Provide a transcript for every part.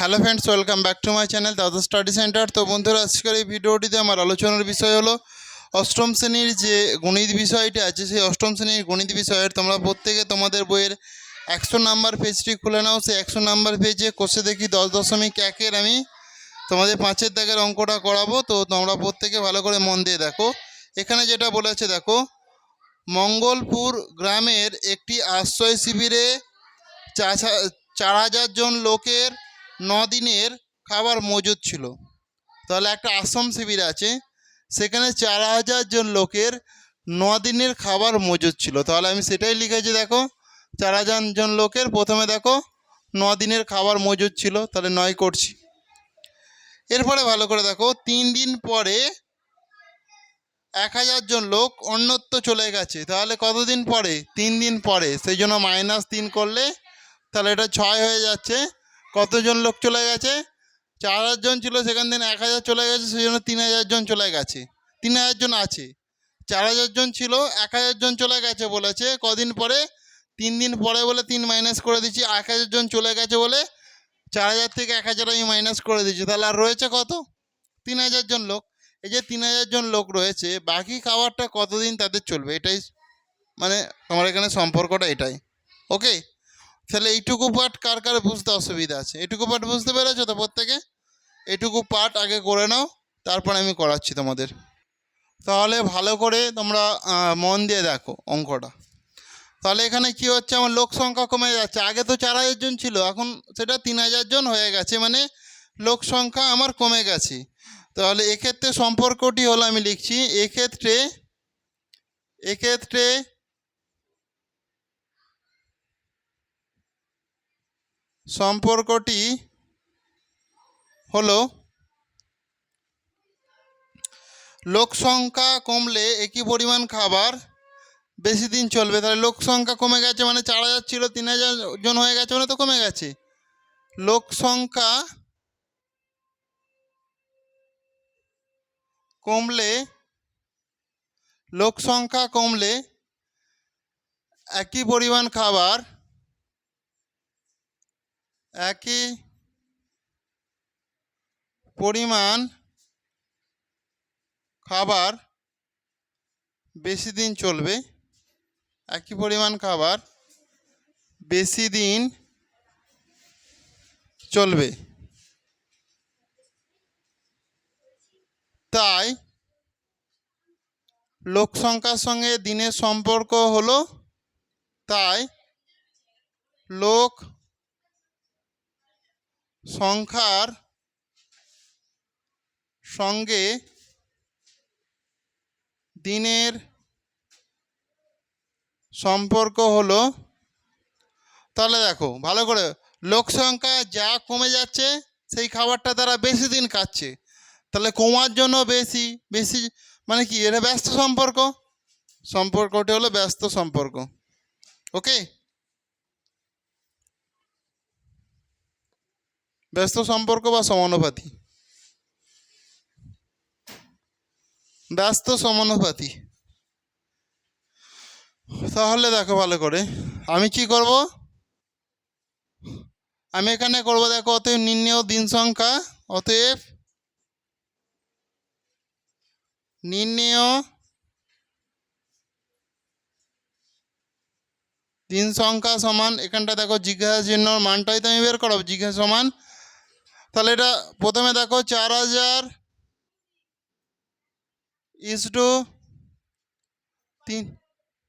Hello friends welcome back to my channel Dada study centre তো বন্ধুরা, আজকের এই ভিডিওটিতে আমার আলোচনার বিষয় হলো অষ্টম শ্রেণির যে গণিত বিষয়টি আছে, সেই অষ্টম শ্রেণির গণিত বিষয়ের তোমরা প্রত্যেকে তোমাদের বইয়ের একশো নাম্বার পেজটি খুলে নাও। সেই একশো নাম্বার পেজে কষে দেখি দশ দশমিক একের আমি তোমাদের পাঁচের দাগের অঙ্কটা করাবো। তো তোমরা প্রত্যেকে ভালো করে মন দিয়ে দেখো। এখানে যেটা বলেছে, দেখো, মঙ্গলপুর গ্রামের একটি আশ্রয় শিবিরে চার হাজার জন লোকের দিনের খাবার মজুদ ছিল। তাহলে একটা আশ্রম শিবির আছে, সেখানে চার হাজার জন লোকের দিনের খাবার মজুদ ছিল। তাহলে আমি সেটাই লিখেছি, দেখো, চার হাজার জন লোকের প্রথমে দেখো দিনের খাবার মজুদ ছিল, তাহলে নয় করছি। এরপরে ভালো করে দেখো, তিন দিন পরে এক হাজার জন লোক অন্যত্র চলে গেছে। তাহলে কতদিন পরে? তিন দিন পরে। সেই জন্য মাইনাস তিন করলে, তাহলে এটা ছয় হয়ে যাচ্ছে। কতজন লোক চলে গেছে? চার হাজার জন ছিল, সেখান থেকে এক হাজার চলে গেছে, সেই জন্য তিন হাজার জন চলে গেছে। তিন হাজার জন আছে। চার হাজার জন ছিল, এক হাজার জন চলে গেছে বলেছে। কদিন পরে? তিন দিন পরে বলে তিন মাইনাস করে দিচ্ছি, এক হাজার জন চলে গেছে বলে চার হাজার থেকে এক হাজার আমি মাইনাস করে দিচ্ছি। তাহলে আর রয়েছে কত? তিন হাজার জন লোক। এই যে তিন হাজার জন লোক রয়েছে, বাকি খাবারটা কতদিন তাদের চলবে? এটাই মানে আমার এখানে সম্পর্কটা এটাই। ওকে তাহলে এইটুকু পার্ট কার কার বুঝতে অসুবিধা আছে? এটুকু পার্ট বুঝতে পেরেছ তো প্রত্যেকে? এটুকু পার্ট আগে করে নাও, তারপর আমি করাচ্ছি তোমাদের। তাহলে ভালো করে তোমরা মন দিয়ে দেখো অঙ্কটা। তাহলে এখানে কি হচ্ছে? আমার লোক সংখ্যা কমে যাচ্ছে। আগে তো চার হাজার জন ছিল, এখন সেটা তিন হাজার জন হয়ে গেছে মানে লোক সংখ্যা আমার কমে গেছে। তাহলে এক্ষেত্রে সম্পর্কটি হলো আমি লিখছি, এক্ষেত্রে এক্ষেত্রে সম্পর্কটি হলো, লোক সংখ্যা কমলে একই পরিমাণ খাবার বেশি দিন চলবে। তাহলে লোক সংখ্যা কমে গেছে মানে চার হাজার ছিল, তিন হাজার জন হয়ে গেছে মানে তো কমে গেছে। লোক সংখ্যা কমলে, লোক সংখ্যা কমলে একই পরিমাণ খাবার একই পরিমাণ খাবার বেশি দিন চলবে, একই পরিমাণ খাবার বেশি দিন চলবে। তাই লোক সংখ্যার সঙ্গে দিনের সম্পর্ক হলো, তাই লোক সংখ্যার সঙ্গে দিনের সম্পর্ক হলো, তাহলে দেখো, ভালো করে, লোক সংখ্যা যা কমে যাচ্ছে, সেই খাবারটা তারা বেশি দিন খাচ্ছে। তাহলে কমার জন্য বেশি বেশি মানে কি, এটা ব্যস্ত সম্পর্ক? সম্পর্কটি হলো ব্যস্ত সম্পর্ক। ওকে ব্যস্ত সম্পর্ক বা সমানুপাতি? ব্যস্ত সমানুপাতি। তাহলে দেখো ভালো করে। আমি কি করব? আমি এখানে করব, দেখো, অতএব নির্ণেয় দিন সংখ্যা, অতএব নির্ণেয় দিন সংখ্যা সমান, এখানটা দেখো জিজ্ঞাসা চিহ্নর মানটাই তো আমি বের করাবো জিজ্ঞাসা সমান তাহলে এটা প্রথমে দেখো চার হাজার ইস তিন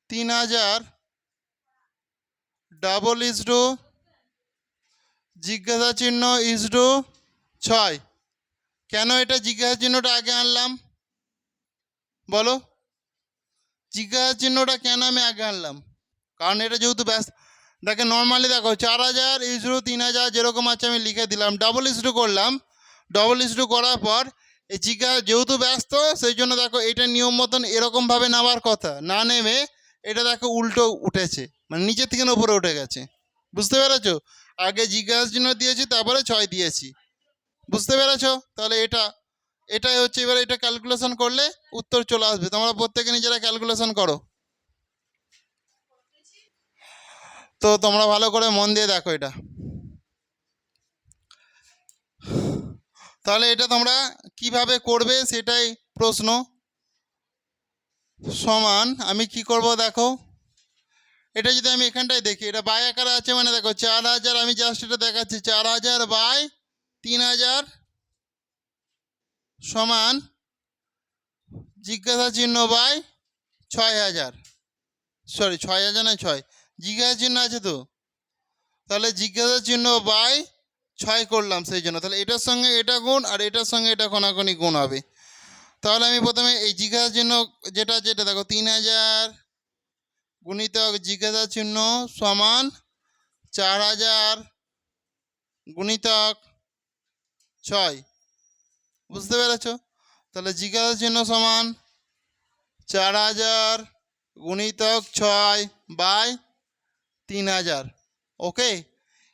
তিন হাজার ডাবল ইস টু জিজ্ঞাসা চিহ্ন ইস টু ছয়। কেন এটা জিজ্ঞাসা চিহ্নটা আগে আনলাম? বলো। জিজ্ঞাসা চিহ্নটা কেন আমি আগে আনলাম? কারণ এটা যেহেতু ব্যস্ত দেখে নর্মালি দেখো, চার হাজার ইসরু তিন হাজার যেরকম আছে আমি লিখে দিলাম। ডাবল ইসরু করলাম। ডবল ইসরু করার পর, এই জিজ্ঞাসা, যেহেতু ব্যস্ত, সেই জন্য দেখো, এটা নিয়ম মতন এরকমভাবে নেওয়ার কথা। না নেমে, এটা দেখো, উল্টো উঠেছে। মানে নিচের থেকে উপরে উঠে গেছে। বুঝতে পেরেছ? আগে জিজ্ঞাসা চিহ্ন দিয়েছি, তারপরে ছয় দিয়েছি। বুঝতে পেরেছ? তাহলে এটা, এটাই হচ্ছে, এবার এটা ক্যালকুলেশন করলে উত্তর চলে আসবে। তোমরা প্রত্যেকে নিজেরা ক্যালকুলেশন করো। তো তোমরা ভালো করে মন দিয়ে দেখো এটা। তাহলে এটা তোমরা কীভাবে করবে সেটাই প্রশ্ন। সমান, আমি কি করব দেখো। এটা যদি আমি এখানটায় দেখি, এটা বাই আকারে আছে মানে দেখো, চার হাজার, আমি জাস্ট এটা দেখাচ্ছি, চার হাজার বাই তিন হাজার সমান জিজ্ঞাসা চিহ্ন বাই ছয় হাজার। সরি ছয় হাজার নয়, ছয়। জিজ্ঞাসা চিহ্ন আছে তো? তাহলে জিজ্ঞাসা চিহ্ন বাই ছয় করলাম সেই জন্য। তাহলে এটার সঙ্গে এটা গুণ আর এটার সঙ্গে এটা কোনাকুনি গুণ হবে। তাহলে আমি প্রথমে এই জিজ্ঞাসা চিহ্ন যেটা যেটা দেখো, তিন হাজার গুণিতক জিজ্ঞাসা চিহ্ন সমান চার হাজার গুণিতক ছয়। বুঝতে পেরেছ? তাহলে জিজ্ঞাসা চিহ্ন সমান চার হাজার গুণিতক ছয় বাই তিন হাজার। ওকে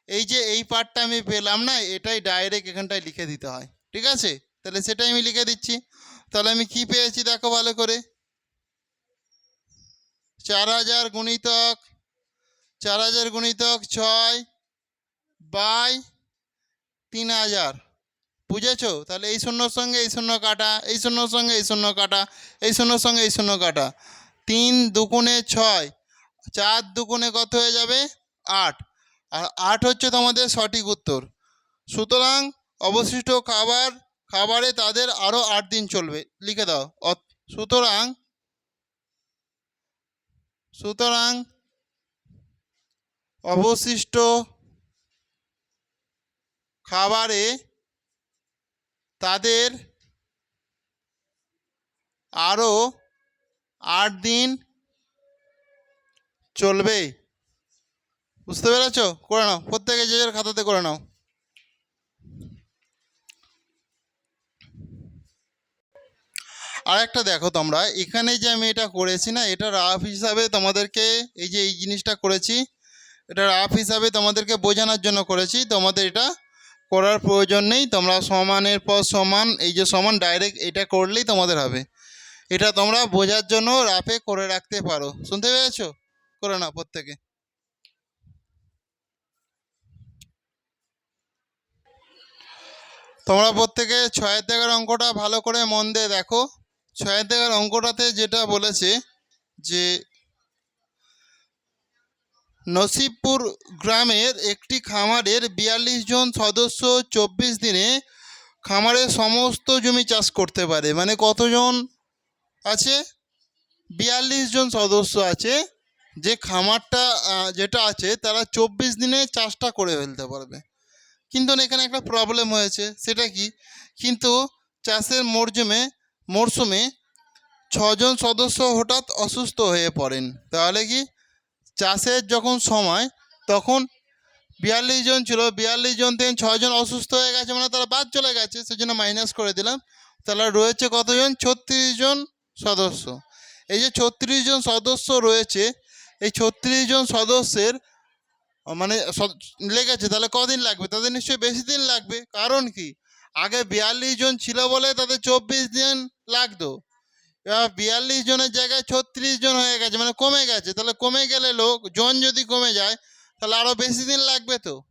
এই যে এই পার্টটা আমি পেলাম না, এটাই ডাইরেক্ট এখানটায় লিখে দিতে হয়। ঠিক আছে? তাহলে সেটাই আমি লিখে দিচ্ছি। তাহলে আমি কি পেয়েছি দেখো ভালো করে। চার হাজার গুণিতক, চার হাজার গুণিতক ছয় বাই তিন হাজার। বুঝেছ? তাহলে এই শূন্যর সঙ্গে এই শূন্য কাটা, এই শূন্যর সঙ্গে এই শূন্য কাটা, এই শূন্যর সঙ্গে এই শূন্য কাটা। তিন দুগুণে ছয় চার দুগুণে কত হয়ে যাবে? আট। আর আট হচ্ছে তোমাদের সঠিক উত্তর। সুতরাং অবশিষ্ট খাবার, খাবারে তাদের আরও আট দিন চলবে। লিখে দাও। সুতরাং সুতরাং অবশিষ্ট খাবারে তাদের আরও আট দিন চলবে বুঝতে পেরেছ? করে নাও, প্রত্যেকে যে যার খাতাতে করে নাও। আর একটা দেখো তোমরা, এখানে যে আমি এটা করেছি না, এটা রাফ হিসাবে তোমাদেরকে এই যে এই জিনিসটা করেছি, এটা রাফ হিসাবে তোমাদেরকে বোঝানোর জন্য করেছি, তোমাদের এটা করার প্রয়োজন নেই, তোমরা সমানের পর সমান, এই যে সমান ডাইরেক্ট এটা করলেই তোমাদের হবে। এটা তোমরা বোঝার জন্য রাফে করে রাখতে পারো, শুনতে পেরেছ করে নাও প্রত্যেকে। তোমরা প্রত্যেকে ছয়ের দেখার অঙ্কটা ভালো করে মন দিয়ে দেখো। ছয়ের দেখার অঙ্কটাতে যেটা বলেছে যে, নসিবপুর গ্রামের একটি খামারের বিয়াল্লিশ জন সদস্য চব্বিশ দিনে খামারের সমস্ত জমি চাষ করতে পারে। মানে কতজন আছে? বিয়াল্লিশ জন সদস্য আছে। যে খামারটা যেটা আছে, তারা চব্বিশ দিনে চাষটা করে ফেলতে পারবে। কিন্তু এখানে একটা প্রবলেম হয়েছে। সেটা কি? কিন্তু চাষের মরজুমে মরশুমে ছজন সদস্য হঠাৎ অসুস্থ হয়ে পড়েন। তাহলে কি? চাষের যখন সময়, তখন বিয়াল্লিশ জন ছিল। বিয়াল্লিশ জন থেকে ছজন অসুস্থ হয়ে গেছে মানে তারা বাদ চলে গেছে। সেজন্য মাইনাস করে দিলাম। তাহলে রয়েছে কতজন? ছত্রিশ জন সদস্য। এই যে ছত্রিশ জন সদস্য রয়েছে এই ছত্রিশ জন সদস্যের মানে লেগেছে তাহলে কদিন লাগবে? তাদের নিশ্চয়ই বেশি দিন লাগবে। কারণ কি? আগে বিয়াল্লিশ জন ছিল বলে তাদের চব্বিশ দিন লাগতো। এবার বিয়াল্লিশ জনের জায়গায় ছত্রিশ জন হয়ে গেছে মানে কমে গেছে। তাহলে কমে গেলে লোক, জন যদি কমে যায়, তাহলে আরও বেশি দিন লাগবে তো?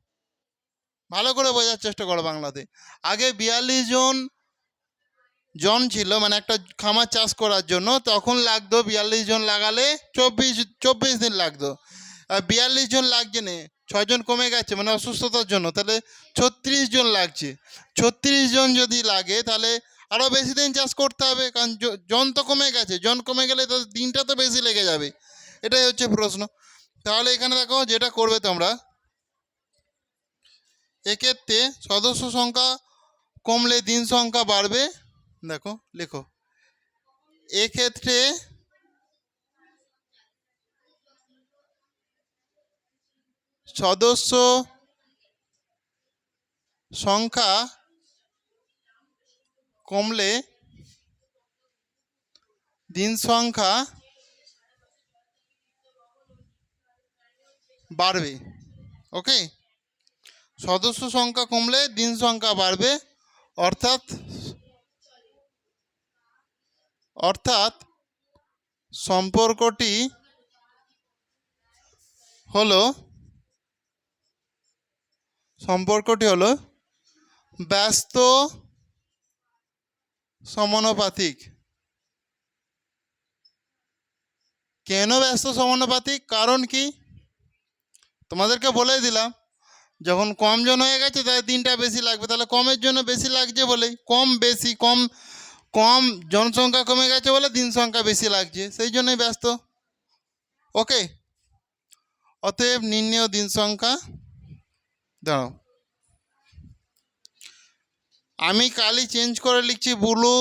ভালো করে বোঝার চেষ্টা করো বাংলাতে। আগে বিয়াল্লিশ জন জন ছিল মানে একটা খামার চাষ করার জন্য। তখন লাগতো বিয়াল্লিশ জন লাগালে চব্বিশ চব্বিশ দিন লাগতো। আর বিয়াল্লিশ জন লাগছে না ছজন কমে গেছে মানে অসুস্থতার জন্য। তাহলে ছত্রিশ জন লাগছে। ছত্রিশ জন যদি লাগে, তাহলে আরও বেশি দিন চাষ করতে হবে, কারণ জন তো কমে গেছে। জন কমে গেলে তো দিনটা তো বেশি লেগে যাবে। এটাই হচ্ছে প্রশ্ন। তাহলে এখানে দেখো, যেটা করবে তোমরা, এক্ষেত্রে সদস্য সংখ্যা কমলে দিন সংখ্যা বাড়বে। দেখো, লেখো। এক্ষেত্রে সদস্য সংখ্যা কমলে দিন সংখ্যা বাড়বে ওকে সদস্য সংখ্যা কমলে দিন সংখ্যা বাড়বে, অর্থাৎ অর্থাৎ সম্পর্কটি হলো সম্পর্কটি হলো ব্যস্ত সমানুপাতিক। কেন ব্যস্ত সমানুপাতিক? কারণ কি? তোমাদেরকে বলে দিলাম, যখন কম জন হয়ে গেছে, তাহলে দিনটা বেশি লাগবে। তাহলে কমের জন্য বেশি লাগছে বলেই। কম বেশি, কম কম জনসংখ্যা কমে গেছে বলে দিন সংখ্যা বেশি লাগছে, সেই জন্যই ব্যস্ত। ওকে অতএব নির্ণয় দিন সংখ্যা। দাঁড়াও। আমি কালি চেঞ্জ করে লিখছি ব্লু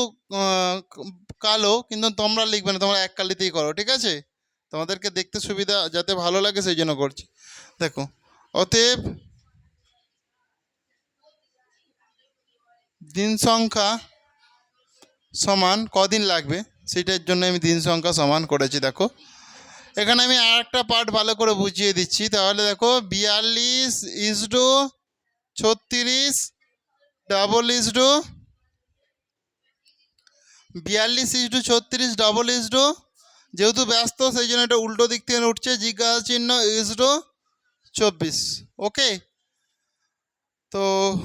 কালো, কিন্তু তোমরা লিখবে না, তোমরা এক কালিতেই করো, ঠিক আছে? তোমাদেরকে দেখতে সুবিধা, যাতে ভালো লাগে সেই জন্য করছি। দেখো, অতএব দিন সংখ্যা সমান, কদিন লাগবে? সেটার জন্য আমি দিন সংখ্যা সমান করেছি, দেখো। এখানে আমি আর একটা পার্ট ভালো করে বুঝিয়ে দিচ্ছি। তাহলে দেখো, বিয়াল্লিশ ইস টু ছত্রিশ ডাবল ইস টু বিয়াল্লিশ ইস টু ছত্রিশ ডাবল ইস টু যেহেতু ব্যস্ত, সেই জন্য এটা উল্টো দিক থেকে উঠছে। জিজ্ঞাসা চিহ্ন ইস টু চব্বিশ ওকে তো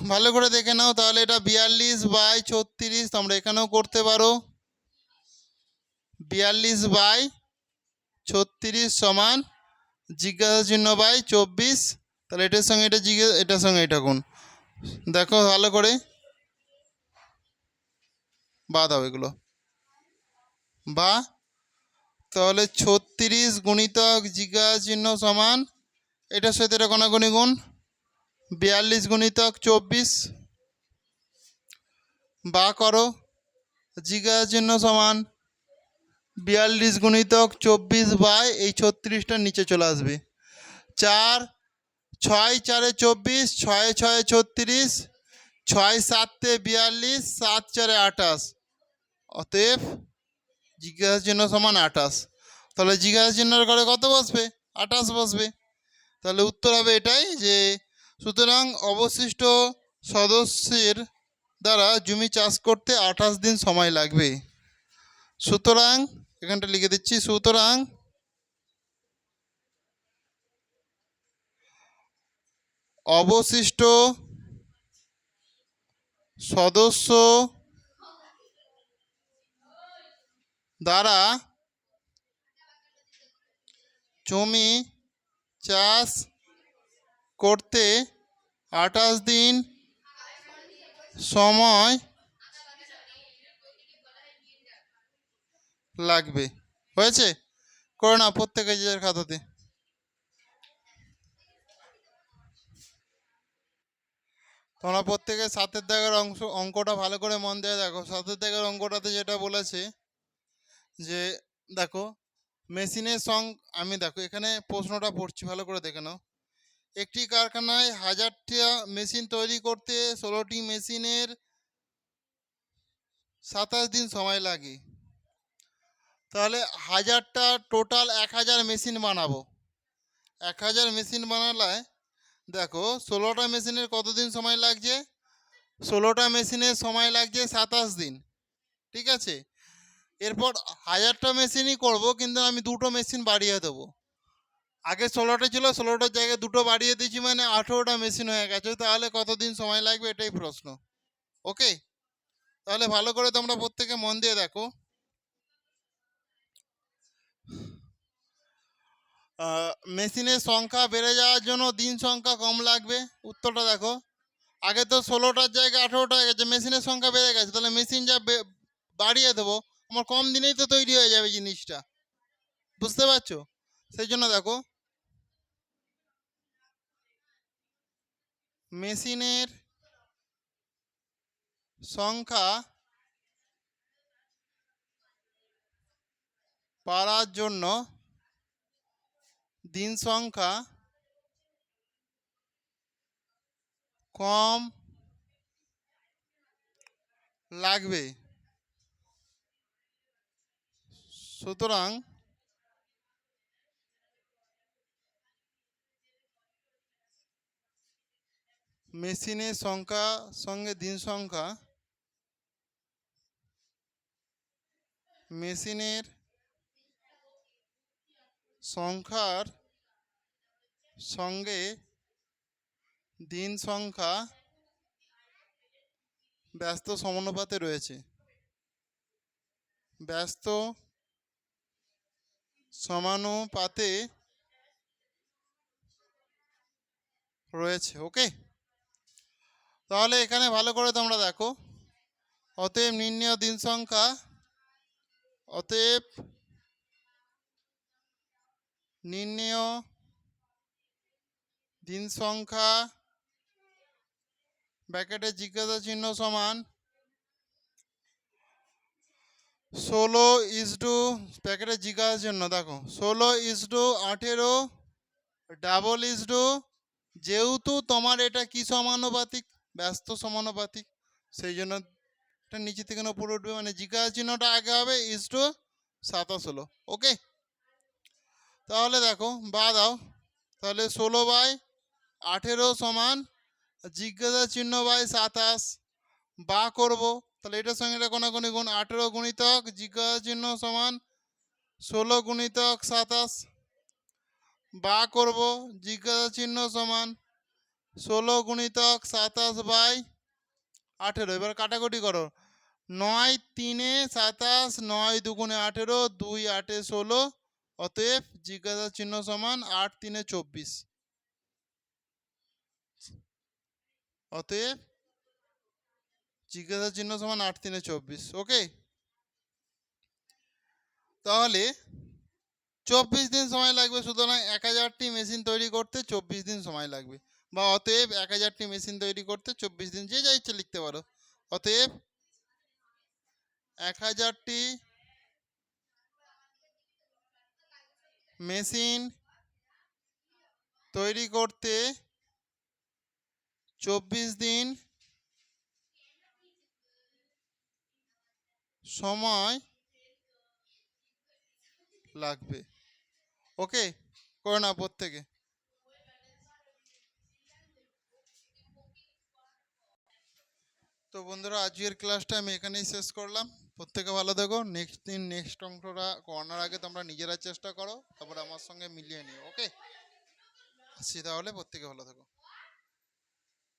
ভালো করে দেখে নাও, তাহলে এটা বিয়াল্লিশ বাই ছত্রিশ, তোমরা এখানেও করতে পারো। বিয়াল্লিশ বাই ছত্রিশ সমান জিজ্ঞাসা চিহ্ন বাই চব্বিশ, তাহলে এটার সঙ্গে এটা জিজ্ঞাসা, এটার সঙ্গে এটা কোন দেখো ভালো করে। বা দাও এগুলো। বা, তাহলে ছত্রিশ গুণিতক জিজ্ঞাসা চিহ্ন সমান, এটার সাথে এটা কোনাগুনি গুণ। বিয়াল্লিশ গুণিতক চব্বিশ, বা করো, জিজ্ঞাসা চিহ্ন সমান বিয়াল্লিশ গুণিতক চব্বিশ বাই এই ছত্রিশটা নিচে চলে আসবে। চার, ছয় চারে চব্বিশ, ছয় ছয় ছত্রিশ, ছয় সাতে বিয়াল্লিশ, সাত চারে আঠাশ। অতএব জিজ্ঞাসা চিহ্ন সমান আঠাশ। তাহলে জিজ্ঞাসা চিহ্নের ঘরে কত বসবে? আঠাশ বসবে। তাহলে উত্তর হবে এটাই যে সুতরাং অবশিষ্ট সদস্যের দ্বারা জমি চাষ করতে আঠাশ দিন সময় লাগবে। সুতরাং, এখানটা লিখে দিচ্ছি, সুতরাং অবশিষ্ট সদস্য দ্বারা জমি চাষ করতে আঠাশ দিন সময় লাগবে। হয়েছে? করে না, প্রত্যেকে যে খাতাতে তোমরা প্রত্যেকে সাতের দাগের অংশ, অঙ্কটা ভালো করে মন দিয়ে দেখো। সাতের দাগের অঙ্কটাতে যেটা বলেছে যে, দেখো, মেশিনের সং, আমি দেখো, এখানে প্রশ্নটা পড়ছি, ভালো করে দেখে নাও। একটি কারখানায় হাজারটা মেশিন তৈরি করতে ষোলোটি মেশিনের সাতাশ দিন সময় লাগে। তাহলে হাজারটা টোটাল এক হাজার মেশিন বানাবো। এক হাজার মেশিন বানালে দেখো, ষোলোটা মেশিনের কতদিন সময় লাগছে? ষোলোটা মেশিনের সময় লাগছে সাতাশ দিন। ঠিক আছে? এরপর হাজারটা মেশিনই করব, কিন্তু আমি দুটো মেশিন বাড়িয়ে দেবো। আগে ষোলোটা ছিল ষোলোটার জায়গায় দুটো বাড়িয়ে দিয়েছি মানে আঠেরোটা মেশিন হয়ে গেছে। তাহলে কতদিন সময় লাগবে এটাই প্রশ্ন। ওকে তাহলে ভালো করে তোমরা প্রত্যেকে মন দিয়ে দেখো। মেশিনের সংখ্যা বেড়ে যাওয়ার জন্য দিন সংখ্যা কম লাগবে। উত্তরটা দেখো। আগে তো ষোলোটার জায়গায় আঠেরোটা হয়ে গেছে মেশিনের সংখ্যা বেড়ে গেছে। তাহলে মেশিন যা বাড়িয়ে দেবো, আমার কম দিনেই তো তৈরি হয়ে যাবে জিনিসটা। বুঝতে পারছ? সেই জন্য দেখো মেশিনের সংখ্যা বাড়ার জন্য দিন সংখ্যা কম লাগবে। সুতরাং মেশিনের সংখ্যা, সঙ্গে দিন সংখ্যা মেশিনের সংখ্যার সঙ্গে দিন সংখ্যা ব্যস্ত সমানুপাতে রয়েছে। ব্যস্ত সমানুপাতে রয়েছে ওকে তাহলে এখানে ভালো করে তোমরা দেখো। অতএব নির্ণয় দিন সংখ্যা, অতএব নির্ণয় দিন সংখ্যা ব্যাকেটে জিজ্ঞাসা চিহ্ন সমান ষোলো ইস টু প্যাকেটে জিজ্ঞাসার জন্য দেখো, ষোলো ইস টু আঠেরো ডাবল ইস টু যেহেতু তোমার এটা কি সমানুপাতিক? ব্যস্ত সমানুপাতিক। সেই জন্য নিচে থেকে উপরে উঠবে মানে জিজ্ঞাসা চিহ্নটা আগে হবে ইস টু সাতাশ হলো ওকে তাহলে দেখো, বা দাও। তাহলে ষোলো বাই আঠেরো সমান জিজ্ঞাসা চিহ্ন বাই সাতাশ, বা করব। তাহলে এটার সঙ্গে এটা কোনাকুনি গুণ আঠেরো গুণিতক জিজ্ঞাসা চিহ্ন সমান ষোলো গুণিতক সাতাশ, বা করব জিজ্ঞাসা চিহ্ন সমান ষোলো গুণিতক সাতাশ বাই আঠেরো। এবার কাটাকুটি করো। নয় তিনে সাতাশ, নয় দুগুণে আঠেরো, দুই আটে ষোলো, অতএব জিজ্ঞাসা চিহ্ন সমান আট তিনে চব্বিশ। অতএব জিজ্ঞাসা চিহ্ন সমান আট তিনে চব্বিশ ওকে তাহলে চব্বিশ দিন সময় লাগবে, সুতরাং এক হাজারটি মেশিন তৈরি করতে চব্বিশ দিন সময় লাগবে। বা অতএব এক হাজারটি মেশিন তৈরি করতে চব্বিশ দিন যে যা ইচ্ছে লিখতে পারো। অতএব এক হাজারটি মেশিন তৈরি করতে চব্বিশ দিন সময় লাগবে। ওকে? করে না প্রত্যেকে। তো বন্ধুরা, আজকের ক্লাসটা আমি এখানেই শেষ করলাম। প্রত্যেকে ভালো থেকো। নেক্সট দিন, নেক্সট অঙ্কটা করানোর আগে তোমরা নিজেরা চেষ্টা করো। তারপরে আমার সঙ্গে মিলিয়ে নিও, ওকে? আসছি তাহলে, প্রত্যেকে ভালো থেকো।